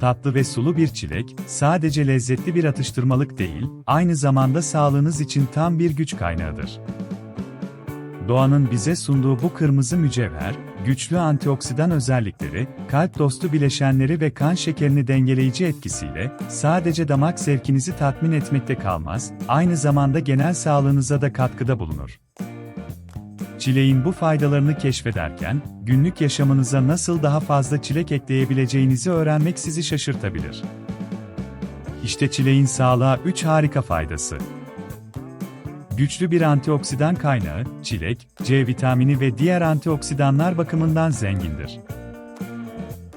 tatlı ve sulu bir çilek, sadece lezzetli bir atıştırmalık değil, aynı zamanda sağlığınız için tam bir güç kaynağıdır. Doğanın bize sunduğu bu kırmızı mücevher, güçlü antioksidan özellikleri, kalp dostu bileşenleri ve kan şekerini dengeleyici etkisiyle sadece damak zevkinizi tatmin etmekte kalmaz, aynı zamanda genel sağlığınıza da katkıda bulunur. Çileğin bu faydalarını keşfederken, günlük yaşamınıza nasıl daha fazla çilek ekleyebileceğinizi öğrenmek sizi şaşırtabilir. İşte çileğin sağlığa 3 harika faydası. Güçlü bir antioksidan kaynağı, çilek, C vitamini ve diğer antioksidanlar bakımından zengindir.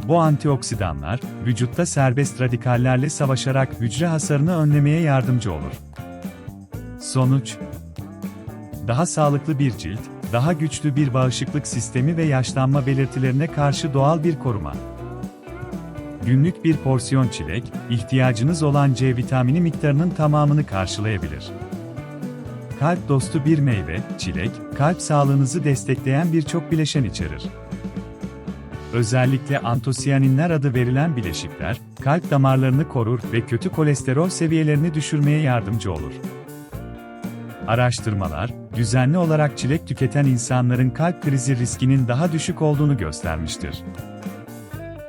Bu antioksidanlar, vücutta serbest radikallerle savaşarak hücre hasarını önlemeye yardımcı olur. Sonuç Daha sağlıklı bir cilt, daha güçlü bir bağışıklık sistemi ve yaşlanma belirtilerine karşı doğal bir koruma. Günlük bir porsiyon çilek, ihtiyacınız olan C vitamini miktarının tamamını karşılayabilir. Kalp dostu bir meyve, çilek, kalp sağlığınızı destekleyen birçok bileşen içerir. Özellikle antosiyaninler adı verilen bileşikler, kalp damarlarını korur ve kötü kolesterol seviyelerini düşürmeye yardımcı olur. Araştırmalar, düzenli olarak çilek tüketen insanların kalp krizi riskinin daha düşük olduğunu göstermiştir.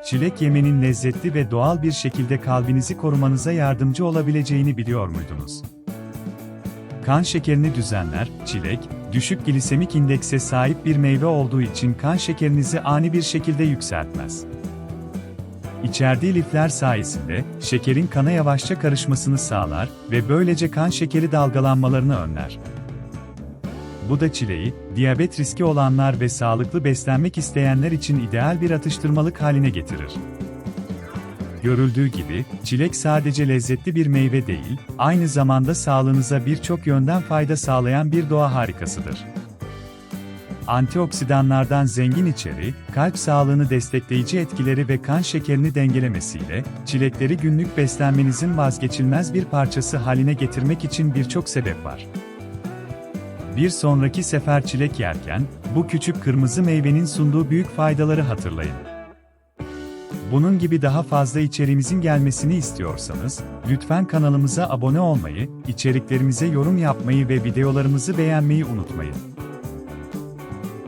Çilek yemenin lezzetli ve doğal bir şekilde kalbinizi korumanıza yardımcı olabileceğini biliyor muydunuz? Kan şekerini düzenler, çilek, düşük glisemik indekse sahip bir meyve olduğu için kan şekerinizi ani bir şekilde yükseltmez. İçerdiği lifler sayesinde şekerin kana yavaşça karışmasını sağlar ve böylece kan şekeri dalgalanmalarını önler. Bu da çileği, diyabet riski olanlar ve sağlıklı beslenmek isteyenler için ideal bir atıştırmalık haline getirir. Görüldüğü gibi, çilek sadece lezzetli bir meyve değil, aynı zamanda sağlığınıza birçok yönden fayda sağlayan bir doğa harikasıdır. Antioksidanlardan zengin içeriği, kalp sağlığını destekleyici etkileri ve kan şekerini dengelemesiyle, çilekleri günlük beslenmenizin vazgeçilmez bir parçası haline getirmek için birçok sebep var. Bir sonraki sefer çilek yerken, bu küçük kırmızı meyvenin sunduğu büyük faydaları hatırlayın. Bunun gibi daha fazla içeriğimizin gelmesini istiyorsanız, lütfen kanalımıza abone olmayı, içeriklerimize yorum yapmayı ve videolarımızı beğenmeyi unutmayın.